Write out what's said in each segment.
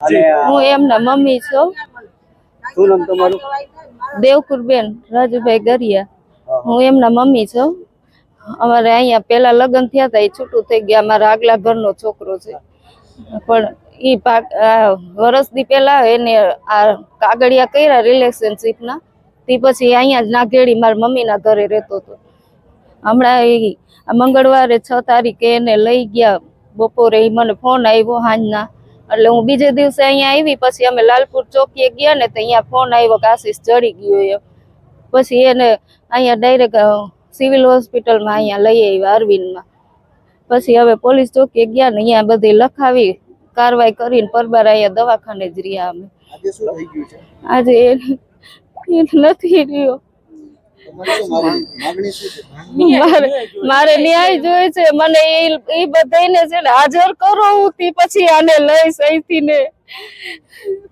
હું એમના મમ્મી છું. શું નામ તમારું? દેવકુરબેન રાજુભાઈ ગરિયા. હું એમના મમ્મી છું. અમારે અહીંયા પેલા લગ્ન થયા હતા એ છૂટું થઈ ગયા. મારા આગલા ઘરનો છોકરો છે. પણ એ દી પેલા એને આ કાગળિયા કર્યા રિલેશનશીપના. તે પછી અહીંયા જ નાઘેડી મારા મમ્મીના ઘરે રહેતો હતો. હમણાં એ મંગળવારે છ તારીખે એને લઈ ગયા. બપોરે મને ફોન આવ્યો સાંજના એટલે હું બીજે દિવસે અહીંયા આવી પછી અમે લાલપુર ચોકીએ ગયા ને તો અહીંયા ફોન આવ્યો કે આશીષ ચડી ગયો એમ. પછી એને અહીંયા ડાયરેક્ટ સિવિલ હોસ્પિટલમાં અહીંયા લઈ આવ્યા અરવિંદમાં. પછી હવે પોલીસ ચોકીએ ગયા ને અહીંયા બધી લખાવી કારવાઈ કરીને પરબાર અહીંયા દવાખાને જ રહ્યા અમે. આજે નથી રહ્યો. મારે મારે ન્યાય જોઈએ છે. મને એ એ બધાને છે ને હાજર કરો હું તી પછી આને લઈશ અહીંથી ને.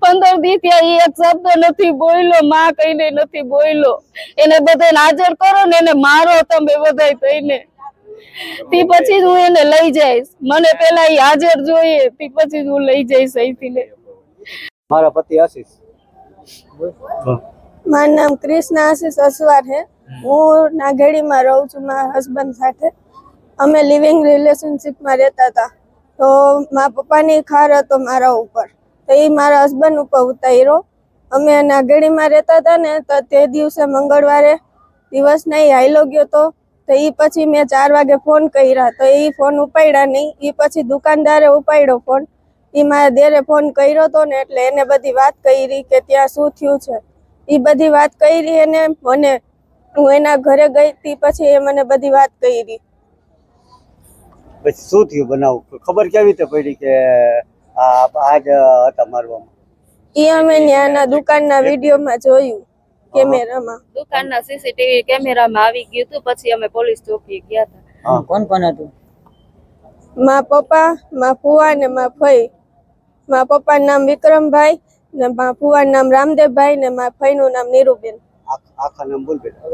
પંદર દી ત્યાં એક શબ્દ નથી બોલ્યો માં કહીને નથી બોલ્યો. એને બધાને હાજર કરો ને એને મારો તમે બધાય થઈને. તી પછી જ હું એને લઈ જઈશ. મને પેલા એ હાજર જોઈએ તી પછી જ હું લઈ જઈશ અહીંથી ને. મારા પતિ આશીષ. મારું નામ કૃષ્ણ આશીષ અસવાર છે. હું નાગેડીમાં રહું છું મારા હસબન્ડ સાથે. અમે લિવિંગ રિલેશનશીપમાં રહેતા હતા. તો મારા પપ્પાની ખાર હતો મારા ઉપર. તો એ મારા હસબન્ડ ઉપર ઉતાર્યો. અમે નાગેડીમાં રહેતા હતા ને તો તે દિવસે મંગળવારે દિવસ નહીં હાઈલો ગયો તો. તો એ પછી મેં ચાર વાગે ફોન કર્યા. તો એ ફોન ઉપાડ્યા નહીં. એ પછી દુકાનદારે ઉપાડ્યો ફોન એ મારા દેરે ફોન કર્યો તો ને એટલે એને બધી વાત કરી કે ત્યાં શું થયું છે. એ બધી વાત કરી અને મને હું એના ઘરે ગઈ તી પછી એ મને બધી વાત કરી. પછી શું થયું બનાવ? ખબર કેવી રીતે પડી કે આ આજ હતા મારવામાં? એ અમે ત્યાંના દુકાનના વિડીયોમાં જોયું કેમેરામાં. દુકાનના સીસીટીવી કેમેરામાં આવી ગયું હતું પછી અમે પોલીસ ચોકી ગયા હતા કોણ કોણ હતું? મા પપ્પા મા ફુવા ને મા ફઈ. મા પપ્પાનું નામ વિક્રમભાઈ ને મા ફુવાનું નામ રામદેવભાઈ ને મા ફઈનું નામ નીરુબેન. આખા નામ બોલ બેટા